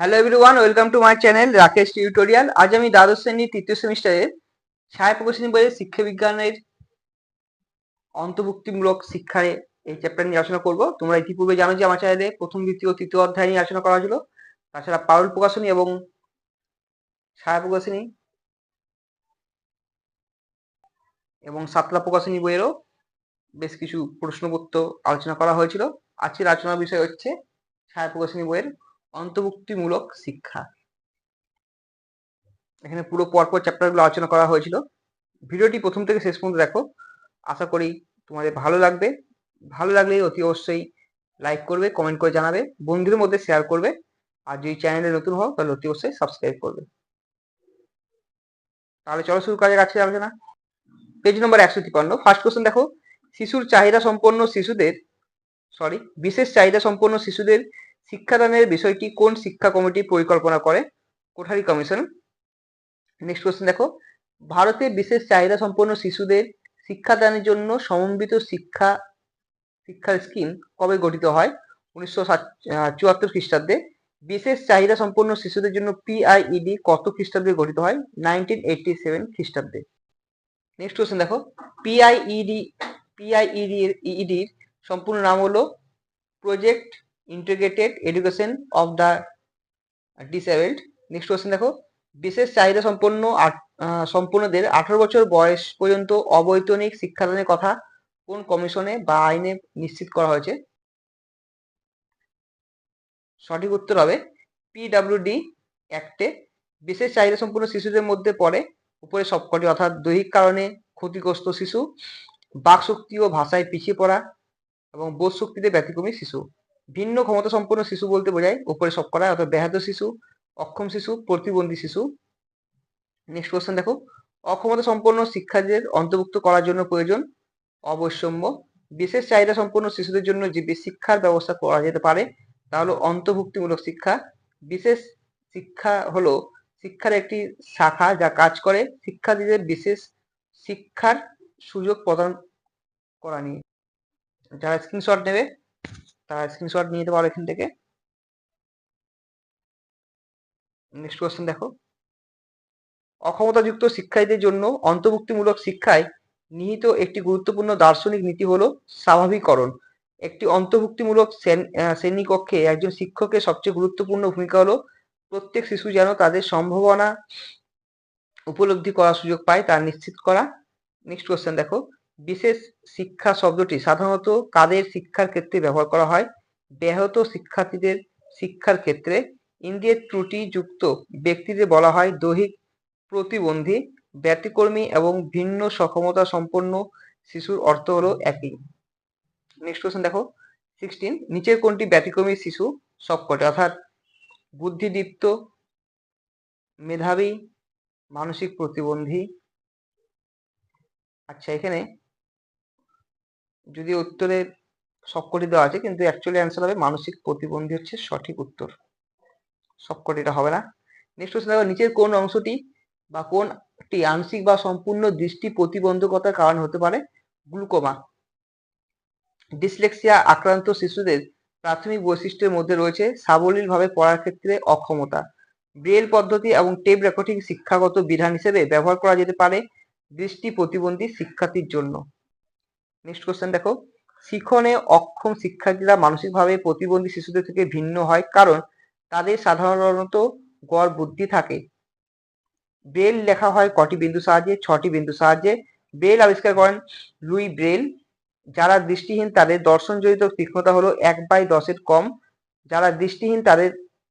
Hello everyone welcome to my channel Rakesh tutorial আজ আমি দ্বাদশ শ্রেণির তৃতীয় সেমিস্টারের ছায়া প্রকাশনী বইয়ের শিক্ষা বিজ্ঞানের অন্তর্ভুক্তিমূলক শিক্ষায় এই চ্যাপ্টার নিয়ে আলোচনা করব। তোমরা ইতিপূর্বে জানো যে আমার চ্যানেলে প্রথম, দ্বিতীয়, তৃতীয় অধ্যায় নিয়ে আলোচনা করা হয়েছিল। তাছাড়া পারুল প্রকাশনী এবং ছায়া প্রকাশনী এবং সাতলা প্রকাশনী বইয়েরও বেশ কিছু প্রশ্নপত্র আলোচনা করা হয়েছিল। আজকের আলোচনার বিষয় হচ্ছে ছায়া প্রকাশনী বইয়ের অন্তর্ভুক্তিমূলক শিক্ষা। এখানে পুরো পরপর চ্যাপ্টারগুলো আলোচনা করা হয়েছিল। ভিডিওটি প্রথম থেকে শেষ পর্যন্ত দেখো। আশা করি তোমাদের ভালো লাগবে। ভালো লাগলে অতি অবশ্যই লাইক করবে কমেন্ট করে জানাবে, বন্ধুদের মধ্যে শেয়ার করবে। আর যদি চ্যানেলে নতুন হও, তাহলে অতি অবশ্যই সাবস্ক্রাইব করবে। তাহলে চলো শুরু কাজে কাছে আলোচনা। পেজ নম্বর একশো তিপ্পান্ন। ফার্স্ট কোশ্চেন দেখো। শিশুর চাহিদা সম্পন্ন শিশুদের সরি বিশেষ চাহিদা সম্পন্ন শিশুদের শিক্ষাদানের বিষয়টি কোন শিক্ষা কমিটি পরিকল্পনা করে? কোঠারি কমিশন। নেক্সট কোশ্চেন দেখো। ভারতে বিশেষ চাহিদা সম্পন্ন শিশুদের শিক্ষাদানের জন্য সমন্বিত শিক্ষা, শিক্ষার স্কিম কবে গঠিত হয়? উনিশশো চুয়াত্তর খ্রিস্টাব্দে। বিশেষ চাহিদা সম্পন্ন শিশুদের জন্য পিআইইডি কত খ্রিস্টাব্দে গঠিত হয়? নাইনটিন এইটটি সেভেন খ্রিস্টাব্দে। নেক্সট কোশ্চেন দেখো। পিআইইডি পিআইইডি ইডির সম্পূর্ণ নাম হলো project integrated education of the disabled next question দেখো। বিশেষ চাহিদা সম্পন্ন সম্পূর্ণদের আঠারো বছর বয়স পর্যন্ত অবৈতনিক শিক্ষাদানের কথা কোন কমিশনে বা আইনে নিশ্চিত করা হয়েছে? সঠিক উত্তর হবে পিডাব্লিউডি অ্যাক্টে। বিশেষ চাহিদা সম্পন্ন শিশুদের মধ্যে পড়ে উপরে সবকটি, অর্থাৎ দৈহিক কারণে ক্ষতিগ্রস্ত শিশু, বাকশক্তি ও ভাষায় পিছিয়ে পড়া এবং বোধ শক্তিতে ব্যতিক্রমী শিশু। ভিন্ন ক্ষমতা সম্পন্ন শিশু বলতে বোঝায় উপরে সব করা, অর্থাৎ ব্যাহত শিশু, অক্ষম শিশু, প্রতিবন্ধী শিশু। নেক্সট কোশ্চেন দেখো। অক্ষমতা সম্পন্ন শিক্ষার্থীদের অন্তর্ভুক্ত করার জন্য প্রয়োজন অবৈষম্য। বিশেষ চাহিদা সম্পন্ন শিশুদের জন্য যে শিক্ষার ব্যবস্থা করা যেতে পারে তা হলো অন্তর্ভুক্তিমূলক শিক্ষা। বিশেষ শিক্ষা হলো শিক্ষার একটি শাখা যা কাজ করে শিক্ষার্থীদের বিশেষ শিক্ষার সুযোগ প্রদান করা নিয়ে। যারা স্ক্রিনশট নেবে তারা স্ক্রিনশট নিয়ে পারো এখান থেকে। নেক্সট কোয়েশ্চেন দেখো। অক্ষমতাযুক্ত শিক্ষার্থীদের জন্য অন্তর্ভুক্তিমূলক শিক্ষায় নিহিত একটি গুরুত্বপূর্ণ দার্শনিক নীতি হলো স্বাভাবিকরণ একটি অন্তর্ভুক্তিমূলক শ্রেণীকক্ষে একজন শিক্ষকের সবচেয়ে গুরুত্বপূর্ণ ভূমিকা হলো প্রত্যেক শিশু যেন তাদের সম্ভাবনা উপলব্ধি করার সুযোগ পায় তা নিশ্চিত করা। নেক্সট কোয়েশ্চেন দেখো। বিশেষ শিক্ষা শব্দটি সাধারণত কাদের শিক্ষার ক্ষেত্রে ব্যবহার করা হয়? ব্যাহত শিক্ষার্থীদের শিক্ষার ক্ষেত্রে ইন্দ্রিয়ের ত্রুটি যুক্ত ব্যক্তিদের বলা হয় দৈহিক প্রতিবন্ধী, ব্যতিকর্মী এবং ভিন্ন সক্ষমতা সম্পন্ন শিশুর অর্থ হলো একই। নেক্সট কোশ্চেন দেখো। সিক্সটিন নিচের কোনটি ব্যতিক্রমী শিশু সবকটি? অর্থাৎ বুদ্ধিদীপ্ত, মেধাবী, মানসিক প্রতিবন্ধী। আচ্ছা এখানে যদি উত্তরে সবকটি দেওয়া আছে, কিন্তু অ্যাকচুয়ালি অ্যান্সার হবে মানসিক প্রতিবন্ধী হচ্ছে সঠিক উত্তর। সবকটিটা হবে না। নেক্সট কোশ্চেন দেখো, নিচের কোন অংশটি বা কোনটি আংশিক বা সম্পূর্ণ দৃষ্টি প্রতিবন্ধকতার কারণ হতে পারে? গ্লুকোমা। ডিসলেক্সিয়া আক্রান্ত শিশুদের প্রাথমিক বৈশিষ্ট্যের মধ্যে রয়েছে সাবলীলভাবে পড়ার ক্ষেত্রে অক্ষমতা। ব্রেল পদ্ধতি এবং টেপ রেকর্ডিং শিক্ষাগত বিধান হিসেবে ব্যবহার করা যেতে পারে দৃষ্টি প্রতিবন্ধী শিক্ষার্থীর জন্য। নেক্সট কোশ্চেন দেখো। শিখনে অক্ষম শিক্ষার্থীরা মানসিকভাবে প্রতিবন্ধী শিশুদের থেকে ভিন্ন হয় কারণ তাদের সাধারণত গড় বুদ্ধি থাকে। ব্রেল লেখা হয় কটি বিন্দু সাহায্যে? ছটি বিন্দু সাহায্যে। ব্রেল আবিষ্কার করেন লুই ব্রেল, যারা দৃষ্টিহীন তাদের দর্শনজনিত তীক্ষ্ণতা হলো এক বাই দশের কম। যারা দৃষ্টিহীন তাদের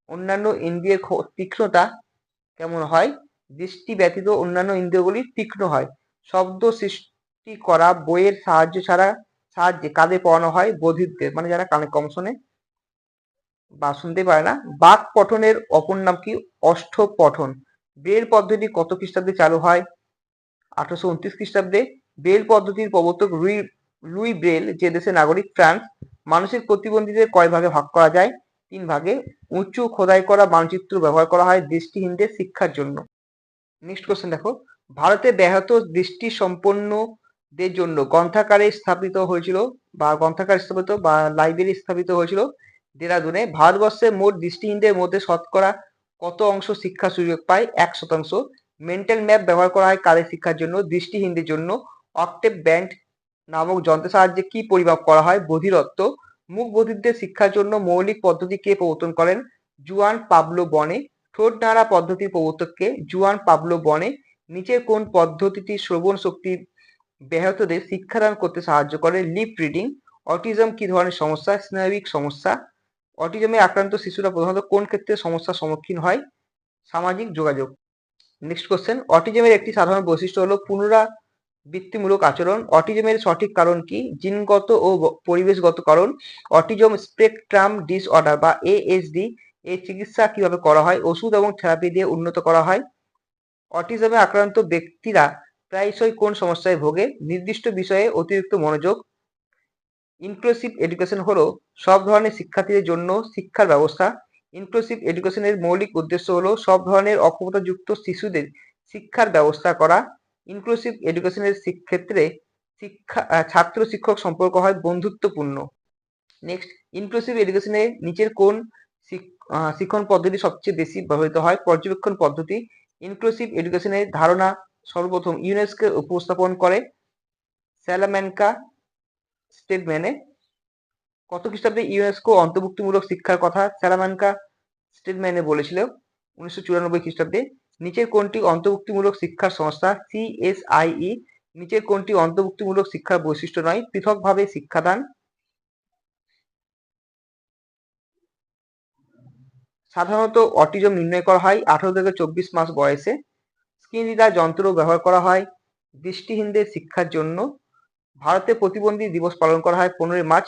অন্যান্য ইন্দ্রিয়ের তীক্ষ্ণতা কেমন হয়? দৃষ্টি ব্যতীত অন্যান্য ইন্দ্রিয়গুলি তীক্ষ্ণ হয়। শব্দ সৃষ্টি করা বইয়ের সাহায্য ছাড়া সাহায্যে কাঁধে পড়ানো হয় বধিরদের মানে যারা কানে কম শোনে বা শুনতে পারে না। বাক পঠনের অপর নাম কি? অষ্ঠ পঠন। বেল পদ্ধতি কত খ্রিস্টাব্দে চালু হয়? আঠারোশো উনত্রিশ খ্রিস্টাব্দে। বেল পদ্ধতির প্রবর্তক রুই, লুই ব্রেল যে দেশের নাগরিক ফ্রান্স মানসিক প্রতিবন্ধীদের কয় ভাগে ভাগ করা যায়? তিন ভাগে। উঁচু খোদাই করা মানচিত্র ব্যবহার করা হয় দৃষ্টিহীনদের শিক্ষার জন্য। নেক্সট কোশ্চেন দেখো। ভারতে ব্যাহত দৃষ্টি সম্পন্নদের জন্য গ্রন্থাকারে স্থাপিত হয়েছিল বা গ্রন্থাকার স্থাপিত বা লাইব্রেরি স্থাপিত হয়েছিল। দেরাদুনে ভারতবর্ষের মোট দৃষ্টিহীনদের মধ্যে শতকরা কত অংশ শিক্ষা সুযোগ পায়? এক শতাংশ। মেন্টাল ম্যাপ ব্যবহার করা হয় কাদের শিক্ষার জন্য? দৃষ্টিহীনদের জন্য। অক্টেভ ব্যান্ড নামক যন্ত্রের সাহায্যে কি পরিমাপ করা হয়? বধিরত্ব মুখ বধিরদের শিক্ষার জন্য মৌলিক পদ্ধতি কে প্রবর্তন করেন? জুয়ান পাবলো বনে। ঠোঁট নাড়া পদ্ধতির প্রবর্তককে জুয়ান পাবলো বনে। নিচের কোন পদ্ধতিটি শ্রবণ শক্তি ব্যাহতদের শিক্ষাদান করতে সাহায্য করে। লিপ রিডিং, অটিজম কি ধরনের সমস্যা? স্নায়বিক সমস্যা। অটিজমে আক্রান্ত শিশুরা প্রধানত কোন ক্ষেত্রে সমস্যার সম্মুখীন হয়? সামাজিক যোগাযোগ। নেক্সট কোশ্চেন অটিজমের একটি সাধারণ বৈশিষ্ট্য হলো পুনরাবৃত্তিমূলক আচরণ। অটিজমের সঠিক কারণ কি? জিনগত ও পরিবেশগত কারণ। অটিজম স্পেকট্রাম ডিসঅর্ডার বা এএসডি এর চিকিৎসা কীভাবে করা হয়? ওষুধ এবং থেরাপি দিয়ে উন্নত করা হয়। অটিজমে আক্রান্ত ব্যক্তিরা প্রায়শই কোন সমস্যায় ভোগে? নির্দিষ্ট বিষয়ে অতিরিক্ত মনোযোগ। ইনক্লুসিভ এডুকেশন হলো সব ধরনের শিক্ষার্থীদের জন্য শিক্ষার ব্যবস্থা। ইনক্লুসিভ এডুকেশনের মৌলিক উদ্দেশ্য হলো সব ধরনের অক্ষমতাযুক্ত শিশুদের শিক্ষার ব্যবস্থা করা। ইনক্লুসিভ এডুকেশনের ক্ষেত্রে শিক্ষা ছাত্র শিক্ষক সম্পর্ক হয় বন্ধুত্বপূর্ণ। নেক্সট ইনক্লুসিভ এডুকেশনে নিচের কোন শিক্ষণ পদ্ধতি সবচেয়ে বেশি ব্যবহৃত হয়? পর্যবেক্ষণ পদ্ধতি। ইনক্লুসিভ এডুকেশনের ধারণা সর্বপ্রথম ইউনেস্কো উপস্থাপন করে স্যালামেনকা স্টেটমেনে কত খ্রিস্টাব্দে ইউনেস্কো অন্তর্ভুক্তিমূলক শিক্ষার কথা স্যালামানকা স্টেটমেনে বলেছিল? উনিশশো চুরানব্বই খ্রিস্টাব্দে নিচের কোনটি অন্তর্ভুক্তিমূলক শিক্ষার সংস্থা সিএসআইই। নিচের কোনটি অন্তর্ভুক্তিমূলক শিক্ষার বৈশিষ্ট্য নয়, পৃথকভাবে শিক্ষাদান। সাধারণত অটিজম নির্ণয় করা হয় আঠারো থেকে চব্বিশ মাস বয়সে। স্ক্রিন রিডার যন্ত্র ব্যবহার করা হয়। দৃষ্টিহীনদের শিক্ষার জন্য। ভারতে প্রতিবন্ধী দিবস পালন করা হয় পনেরোই মার্চ।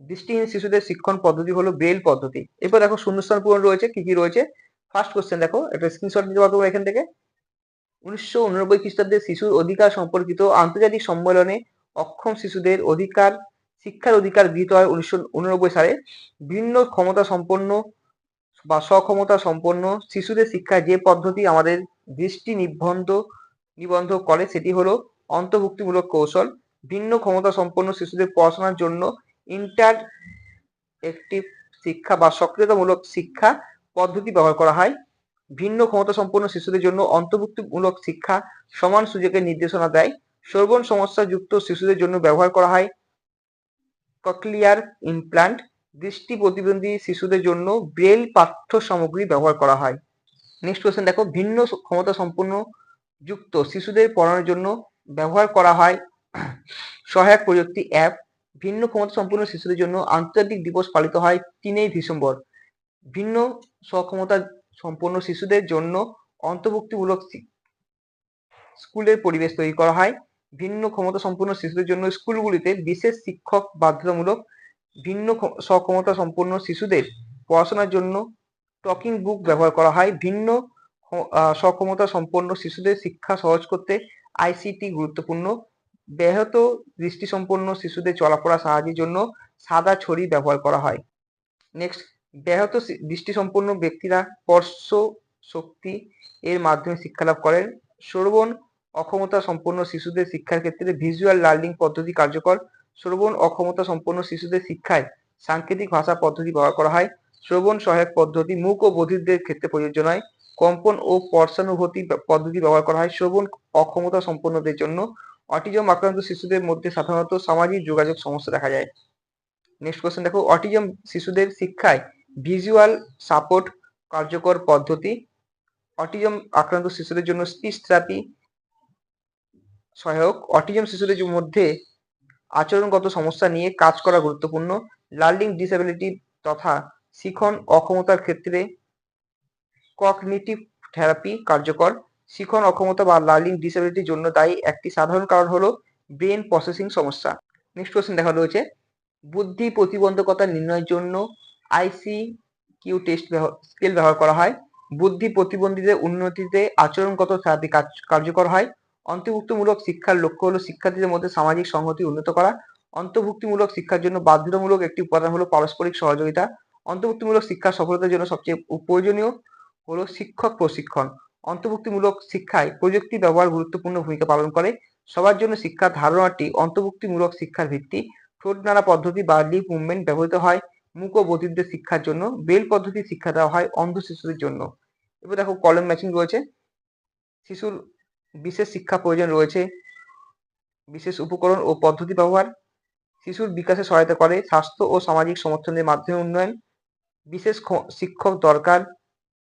দৃষ্টিহীন শিশুদের শিক্ষণ পদ্ধতি হলো ব্রেল পদ্ধতি। এরপর দেখো শূন্যস্থান পূরণ রয়েছে, কি কি রয়েছে? ফার্স্ট কোশ্চেন দেখো, একটা স্ক্রিনশট নিতে পারব এখান থেকে। উনিশশো উননব্বই খ্রিস্টাব্দে শিশুর অধিকার সম্পর্কিত আন্তর্জাতিক সম্মেলনে অক্ষম শিশুদের অধিকার, শিক্ষার অধিকার গৃহীত হয় উনিশশো উননব্বই সালে। ভিন্ন ক্ষমতা সম্পন্ন বা সক্ষমতা সম্পন্ন শিশুদের শিক্ষায় যে পদ্ধতি আমাদের দৃষ্টি নিবন্ধ নিবন্ধ করে সেটি হলো অন্তর্ভুক্তিমূলক কৌশল, ভিন্ন ক্ষমতা সম্পন্ন শিশুদের পড়াশোনার জন্য ইন্টার একটিভ শিক্ষা বা সক্রিয়তামূলক শিক্ষা পদ্ধতি ব্যবহার করা হয়। ভিন্ন ক্ষমতা সম্পন্ন শিশুদের জন্য অন্তর্ভুক্তিমূলক শিক্ষা সমান সুযোগের নির্দেশনা দেয়। শ্রবণ সমস্যা যুক্ত শিশুদের জন্য ব্যবহার করা হয়। ককলিয়ার ইমপ্লান্ট দৃষ্টি প্রতিবন্ধী শিশুদের জন্য ব্রেল পাঠ্য সামগ্রী ব্যবহার করা হয়। নেক্সট কোয়েশ্চেন দেখো, ভিন্ন ক্ষমতা সম্পন্ন যুক্ত শিশুদের পড়ানোর জন্য ব্যবহার করা হয়। সহায়ক প্রযুক্তি অ্যাপ, ভিন্ন ক্ষমতা সম্পন্ন শিশুদের জন্য আন্তর্জাতিক দিবস পালিত হয় তিনই ডিসেম্বর। ভিন্ন সক্ষমতা সম্পন্ন শিশুদের জন্য অন্তর্ভুক্তিমূলক স্কুলের পরিবেশ তৈরি করা হয়। ভিন্ন ক্ষমতা সম্পন্ন শিশুদের জন্য স্কুলগুলিতে বিশেষ শিক্ষক বাধ্যতামূলক ভিন্ন সক্ষমতা সম্পন্ন শিশুদের পড়াশোনার জন্য টকিং বুক ব্যবহার করা হয়। ভিন্ন সক্ষমতা সম্পন্ন শিশুদের শিক্ষা সহজ করতে আইসিটি গুরুত্বপূর্ণ। ব্যাহত দৃষ্টিসম্পন্ন শিশুদের চলাফেরা সাহায্যের জন্য সাদা ছড়ি ব্যবহার করা হয়। নেক্সট, ব্যাহত দৃষ্টিসম্পন্ন ব্যক্তিরা স্পর্শ শক্তি এর মাধ্যমে শিক্ষালাভ করেন। শ্রবণ অক্ষমতা সম্পন্ন শিশুদের শিক্ষার ক্ষেত্রে ভিজুয়াল লার্নিং পদ্ধতি কার্যকর। শ্রবণ অক্ষমতা সম্পন্ন শিশুদের শিক্ষায় সাংকেতিক ভাষা পদ্ধতি ব্যবহার করা হয়। শ্রবণ সহায়ক পদ্ধতি মুখ ও বধিরদের ক্ষেত্রে প্রযোজ্য নয়। কম্পন ও স্পর্শানুভূতি পদ্ধতি ব্যবহার করা হয় শ্রবণ অক্ষমতা সম্পন্নদের জন্য। অটিজম আক্রান্ত শিশুদের মধ্যে সাধারণত সামাজিক যোগাযোগ সমস্যা দেখা যায়। নেক্সট কোয়েশ্চেন দেখো, অটিজম শিশুদের শিক্ষায় ভিজুয়াল সাপোর্ট কার্যকর পদ্ধতি। অটিজম আক্রান্ত শিশুদের জন্য স্পিচ থেরাপি সহায়ক। অটিজম শিশুদের মধ্যে আচরণগত সমস্যা নিয়ে কাজ করা গুরুত্বপূর্ণ। লার্নিং ডিসএবিলিটি তথা শিখন অক্ষমতার ক্ষেত্রে কগনিটিভ থেরাপি কার্যকর। শিখন অক্ষমতা বা লার্নিং ডিসএবিলিটির জন্য দায়ী একটি সাধারণ কারণ হলো ব্রেন প্রসেসিং সমস্যা। নেক্সট কোয়েশ্চেন দেখা রয়েছে। বুদ্ধি প্রতিবন্ধকতা নির্ণয়ের জন্য আইসি কিউ টেস্ট স্কেল ব্যবহার করা হয়। বুদ্ধি প্রতিবন্ধীদের উন্নতিতে আচরণগত থেরাপি কার্যকর হয়। অন্তর্ভুক্তমূলক শিক্ষার লক্ষ্য হলো শিক্ষার্থীদের মধ্যে সামাজিক সংহতি উন্নত করা। অন্তর্ভুক্তিমূলক শিক্ষার জন্য বাধ্যতামূলক একটি উপাদান হলো পারস্পরিক সহযোগিতা। অন্তর্ভুক্তিমূলক শিক্ষার সফলতার জন্য সবচেয়ে প্রয়োজনীয় হলো শিক্ষক প্রশিক্ষণ। অন্তর্ভুক্তিমূলক শিক্ষায় প্রযুক্তি ব্যবহার গুরুত্বপূর্ণ ভূমিকা পালন করে। সবার জন্য শিক্ষার ধারণাটি অন্তর্ভুক্তিমূলক শিক্ষার ভিত্তি। ঠোঁট নানা পদ্ধতি বা লিপ মুভমেন্ট ব্যবহৃত হয়। মূক ও বধিরদের শিক্ষার জন্য। বেল পদ্ধতি শিক্ষা দেওয়া হয় অন্ধ শিশুদের জন্য। এবার দেখো কলম ম্যাচিং রয়েছে। শিশুর বিশেষ শিক্ষা প্রয়োজন রয়েছে। বিশেষ উপকরণ ও পদ্ধতি ব্যবহার, শিশুর বিকাশে সহায়তা করে, স্বাস্থ্য ও সামাজিক সমর্থনের মাধ্যমে উন্নয়ন, বিশেষ শিক্ষক দরকার,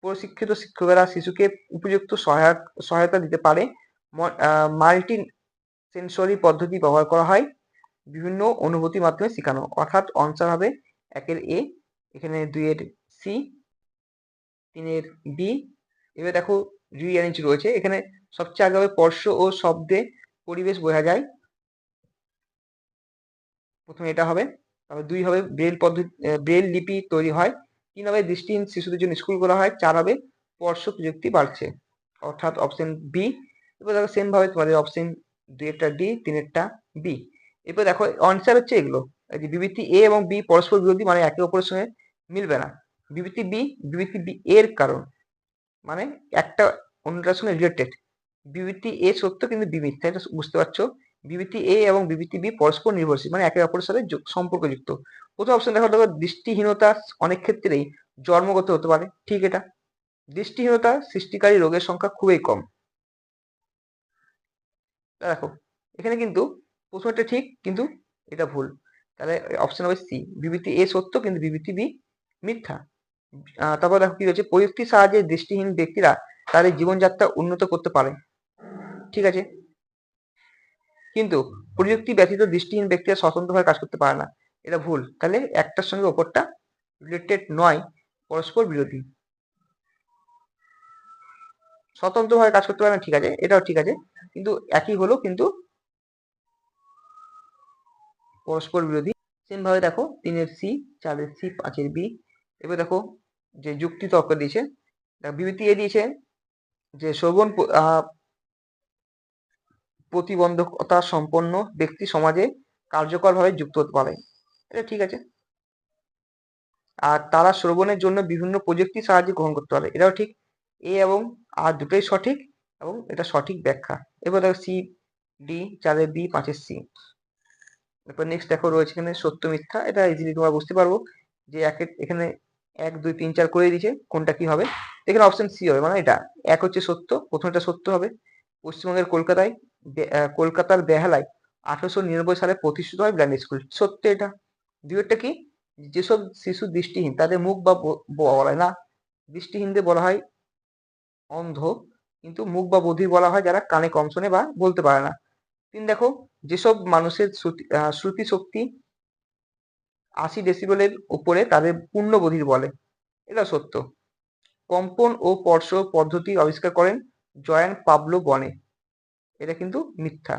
প্রশিক্ষিত শিক্ষকেরা শিশুকে উপযুক্ত সহায়ক, সহায়তা দিতে পারে। মাল্টি সেন্সরি পদ্ধতি ব্যবহার করা হয়, বিভিন্ন অনুভূতির মাধ্যমে শেখানো। অর্থাৎ অনসার হবে একের এ, এখানে দুইয়ের সি, তিনের বি। এবার দেখো রিঅ্যারেঞ্জ রয়েছে। এখানে সবচেয়ে আগে হবে স্পর্শ ও শব্দে পরিবেশ বোঝা যায়। প্রথমে এটা হবে, তারপর দুই হবে ব্রেল পদ্ধতি ব্রেল লিপি তৈরি হয়। তিন হবে দৃষ্টিহীন শিশুদের জন্য স্কুল করা হয়। চার হবে স্পর্শ প্রযুক্তি বাড়ছে, অর্থাৎ অপশন বি এরপর দেখো সেম ভাবে তোমাদের অপশন দুই একটা ডি তিনেরটা বি এরপর দেখো অনসার হচ্ছে এগুলো। যে বিবৃতি এ এবং বি পরস্পর বিরোধী মানে একে অপরের সঙ্গে মিলবে না। বিবৃতি বি বিবৃতি বি এর কারণ মানে একটা অন্যটার সঙ্গে রিলেটেড বিবৃতি এ সত্য কিন্তু বি মিথ্যা এটা বুঝতে পারছ? বিবৃতি এ এবং বিবৃতি বি পরস্পর নির্ভরশীল মানে একে অপরের সাথে সম্পর্কযুক্ত। প্রথম অপশন দেখো দেখো, দৃষ্টিহীনতা অনেক ক্ষেত্রেই জন্মগত হতে পারে। ঠিক এটা? দৃষ্টিহীনতা সৃষ্টিকারী রোগের সংখ্যা খুবই কম। দেখো, এখানে কিন্তু প্রথমটা ঠিক, কিন্তু এটা ভুল। তাহলে অপশন হবে সি, বিবৃতি এ সত্য, কিন্তু বিবৃতি বি মিথ্যা। তারপর দেখো কি রয়েছে প্রযুক্তির সাহায্যে দৃষ্টিহীন ব্যক্তিরা তাদের জীবনযাত্রা উন্নত করতে পারে। ঠিক আছে? কিন্তু প্রযুক্তি ব্যতীত দৃষ্টিহীন ব্যক্তিরা স্বতন্ত্রভাবে কাজ করতে পারে না। এটা ভুল। তাহলে একটার সঙ্গে ওপরটা রিলেটেড নয় পরস্পর বিরোধী। স্বতন্ত্রভাবে কাজ করতে পারে না ঠিক আছে? এটাও ঠিক আছে। কিন্তু একই হলো কিন্তু পরস্পর বিরোধী। সেম ভাবে দেখো তিনের সি চারের সি পাঁচের বি। এবার দেখো যে যুক্তি তর্ক দিয়েছে। বিবৃতি এ দিয়েছে যে আহ, প্রতিবন্ধকতা সম্পন্ন ব্যক্তি সমাজে কার্যকরভাবে যুক্ত হতে পারে। এটা ঠিক আছে। আর তারা শ্রবণের জন্য বিভিন্ন প্রযুক্তির সাহায্য গ্রহণ করতে পারে। এটাও ঠিক। এ এবং আর দুটোই সঠিক এবং এটা সঠিক ব্যাখ্যা। এবার দেখো সি ডি চারের বি পাঁচের সি এরপর নেক্সট দেখো রয়েছে এখানে সত্য মিথ্যা। এটা ইজিলি তোমরা বুঝতে পারব যে একে, এখানে এক, দুই, তিন, চার করে দিয়েছে। কোনটা কি হবে? এখানে অপশন সি হবে মানে এটা। এক হচ্ছে সত্য, প্রথমটা সত্য হবে। পশ্চিমবঙ্গের কলকাতায় কলকাতার বেহালায় আঠারোশো নিরানব্বই সালে প্রতিষ্ঠিত হয় ব্র্যান্ড স্কুল। সত্য এটা? দুইটা কি? যেসব শিশু দৃষ্টিহীন, তাদের মুখ বা বলা না। দৃষ্টিহীনদের বলা হয় অন্ধ, কিন্তু মুখ বা বধির বলা হয় যারা কানে কম শোনে বা বলতে পারে না। তিন, দেখো, যেসব মানুষের শ্রুতি শক্তি আশি ডেসিবেলের উপরে তাদের পূর্ণ বধির বলে। এটা সত্য। কম্পন ও স্পর্শ পদ্ধতি আবিষ্কার করেন জয়ান পাবলো বনে। এটা কিন্তু মিথ্যা।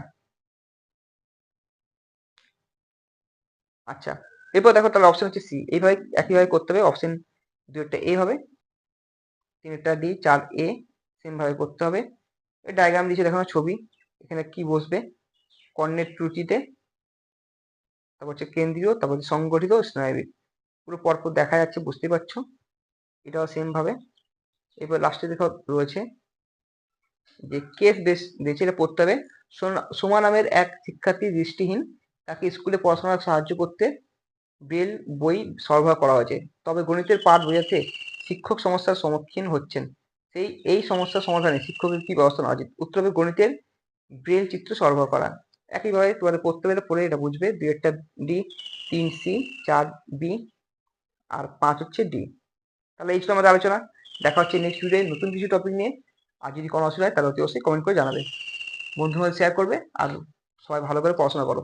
আচ্ছা এরপর দেখো তাহলে অপশন হচ্ছে সি এইভাবে, একইভাবে করতে হবে অপশন দুইটা এ হবে, তিনটা ডি চার এ সেম ভাবে করতে হবে। ডায়াগ্রাম দিয়েছে দেখানো ছবি, এখানে কি বসবে? কর্ণের ত্রুটিতে, তারপর হচ্ছে কেন্দ্রীয়, তারপর হচ্ছে সংগঠিত, স্নায়বিক। পুরো পরপর দেখা যাচ্ছে বুঝতে পারছ? এটাও সেম ভাবে। এবার লাস্টে দেখো রয়েছে যে কেস এটা পড়তে হবে সোমা নামের এক শিক্ষার্থী দৃষ্টিহীন, তাকে স্কুলে পড়াশোনার সাহায্য করতে বেল বই সরবরাহ করা হয়েছে। তবে গণিতের পাঠ বোঝাতে শিক্ষক সমস্যার সম্মুখীন হচ্ছেন। সেই, এই সমস্যার সমাধানে শিক্ষকের কি ব্যবস্থা নেওয়া উচিত? উত্তর হবে গণিতের ব্রেল চিত্র সরবরাহ করা। একইভাবে তোমাদের পড়তে পেলে পড়ে এটা বুঝবে, দুই একটা ডি তিন সি চার বি আর পাঁচ হচ্ছে ডি তাহলে এই ছিল আমাদের আলোচনা। দেখা হচ্ছে নেক্সট ভিডিও নতুন কিছু টপিক নিয়ে। আর যদি কোনো অসুবিধা হয়, তাহলে অতি অবশ্যই কমেন্ট করে জানাবে। বন্ধুদের শেয়ার করবে আর সবাই ভালো করে পড়াশোনা করো।